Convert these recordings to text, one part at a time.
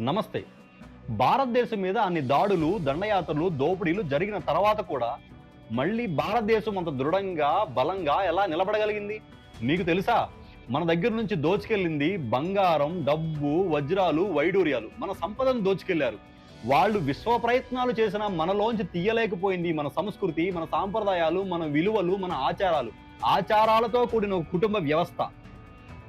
నమస్తే. భారతదేశం మీద అన్ని దాడులు దండయాత్రలు దోపిడీలు జరిగిన తర్వాత కూడా మళ్ళీ భారతదేశం అంత దృఢంగా బలంగా ఎలా నిలబడగలిగింది? మీకు తెలుసా? మన దగ్గర నుంచి దోచుకెళ్ళింది బంగారం డబ్బు వజ్రాలు వైడూర్యాలు. మన సంపదను దోచుకెళ్ళారు వాళ్ళు విశ్వ ప్రయత్నాలు చేసిన మనలోంచి తీయలేకపోయింది మన సంస్కృతి మన సాంప్రదాయాలు మన విలువలు మన ఆచారాలు. ఆచారాలతో కూడిన కుటుంబ వ్యవస్థ.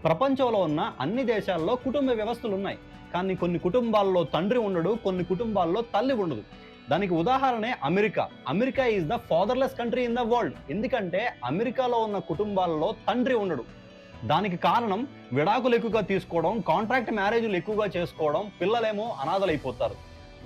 ప్రపంచంలో ఉన్న అన్ని దేశాల్లో కుటుంబ వ్యవస్థలు ఉన్నాయి. కానీ కొన్ని కుటుంబాల్లో తండ్రి ఉండడు కొన్ని కుటుంబాల్లో తల్లి ఉండదు. దానికి ఉదాహరణే America. America is the fatherless country in the world ఎందుకంటే అమెరికాలో ఉన్న కుటుంబాల్లో తండ్రి ఉండడు. దానికి కారణం విడాకులు ఎక్కువగా తీసుకోవడం కాంట్రాక్ట్ మ్యారేజ్లు ఎక్కువగా చేసుకోవడం పిల్లలేమో అనాథలైపోతారు.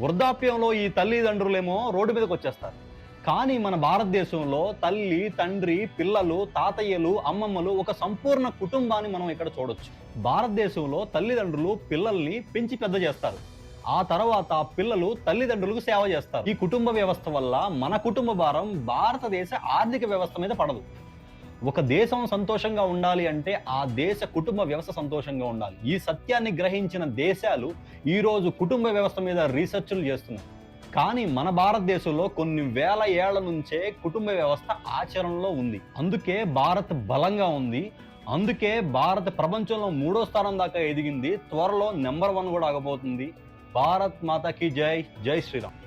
వృద్ధాప్యంలో ఈ తల్లిదండ్రులేమో రోడ్డు మీదకి వచ్చేస్తారు. కానీ మన భారతదేశంలో తల్లి తండ్రి పిల్లలు తాతయ్యలు అమ్మమ్మలు ఒక సంపూర్ణ కుటుంబాన్ని మనం ఇక్కడ చూడొచ్చు. భారతదేశంలో తల్లిదండ్రులు పిల్లల్ని పెంచి పెద్ద చేస్తారు. ఆ తర్వాత ఆ పిల్లలు తల్లిదండ్రులకు సేవ చేస్తారు. ఈ కుటుంబ వ్యవస్థ వల్ల మన కుటుంబ భారం భారతదేశ ఆర్థిక వ్యవస్థ మీద పడదు. ఒక దేశం సంతోషంగా ఉండాలి అంటే ఆ దేశ కుటుంబ వ్యవస్థ సంతోషంగా ఉండాలి. ఈ సత్యాన్ని గ్రహించిన దేశాలు ఈరోజు కుటుంబ వ్యవస్థ మీద రీసెర్చ్లు చేస్తున్నాయి. కానీ మన భారతదేశంలో కొన్ని వేల ఏళ్ళ నుంచే కుటుంబ వ్యవస్థ ఆచరణలో ఉంది. అందుకే భారత్ బలంగా ఉంది. అందుకే భారత్ ప్రపంచంలో మూడో స్థానం దాకా ఎదిగింది. త్వరలో నెంబర్ వన్ కూడా ఆగబోతుంది. భారత్ మాతాకి జై. జై శ్రీరామ్.